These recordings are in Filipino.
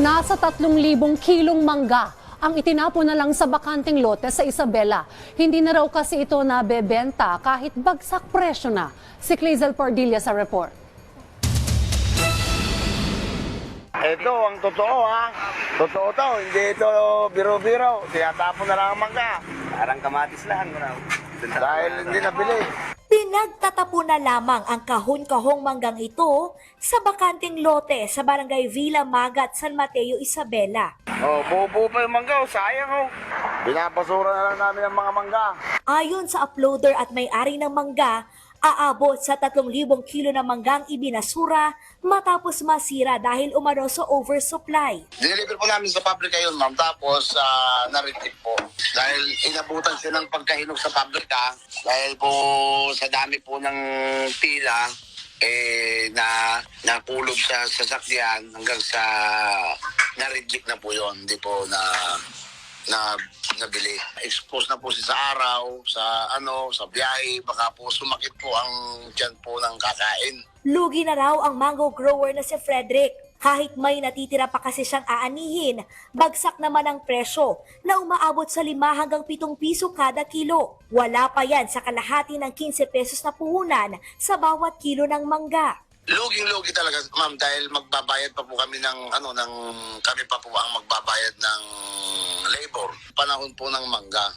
Nasa 3,000 kilong mangga ang itinapon na lang sa bakanting lote sa Isabela. Hindi na raw kasi ito nabebenta kahit bagsak presyo na. Si Clazel Pardilla sa report. Ito ang totoo ha. Totoo to, hindi ito biro-biro. Tinatapon na lang ang mangga. Parang kamatis lang, bro. Dahil hindi nabili. Pinagtatapo na lamang ang kahon-kahong manggang ito sa bakanting lote sa barangay Villa Magat, San Mateo, Isabela. Oh, buo-buo pa yung mangga. oh. Sayang oh. Binabasura na lang namin ang mga mangga. Ayon sa uploader at may-ari ng mangga, aabot sa 3,000 kilo na manggang ibinasura matapos masira dahil umano sa oversupply. Deliver po namin sa pabrika yun, ma'am. Tapos, uh, na-retip po. Dahil inabutan siya ng pagkahinog sa pabrika. Dahil po sa dami po ng pila, eh, na napulog sa sasakyan hanggang sa na-reject na po yon Hindi po na na nabili. Expose na po siya sa araw, sa ano, sa biyahe, baka po sumakit po ang tiyan po ng kakain. Lugi na raw ang mango grower na si Frederick. Kahit may natitira pa kasi siyang aanihin, bagsak naman ang presyo na umaabot sa 5 hanggang 7 piso kada kilo. Wala pa yan sa kalahati ng 15 pesos na puhunan sa bawat kilo ng mangga. Luging-lugi talaga, ma'am, dahil magbabayad pa po kami ng, ano, ng, kami pa po ang magbabayad ng labor. Panahon po ng mangga.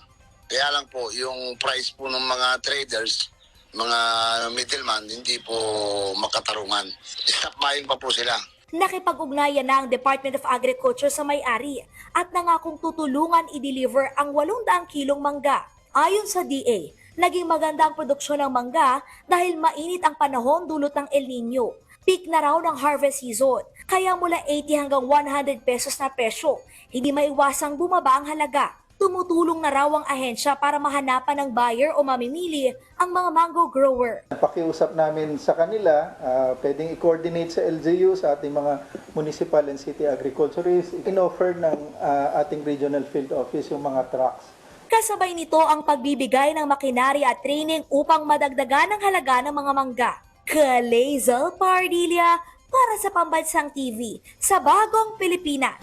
Kaya lang po, yung price po ng mga traders, mga middleman, hindi po makatarungan. Stop buying pa po sila. Nakipag-ugnayan na ang Department of Agriculture sa may-ari at nangakong tutulungan i-deliver ang 800 kilong mangga. Ayon sa DA, naging maganda ang produksyon ng mangga dahil mainit ang panahon dulot ng El Nino. Peak na raw ng harvest season, kaya mula 80 hanggang 100 pesos na presyo, hindi maiwasang bumaba ang halaga. Tumutulong na raw ang ahensya para mahanapan ng buyer o mamimili ang mga mango grower. Pakiusap namin sa kanila, ah, pwedeng i-coordinate sa LGU, sa ating mga municipal and city agriculturists, in-offer ng ah, ating regional field office yung mga trucks. Kasabay nito ang pagbibigay ng makinarya at training upang madagdagan ang halaga ng mga mangga. Kalazel Pardilla para sa Pambansang TV sa Bagong Pilipinas.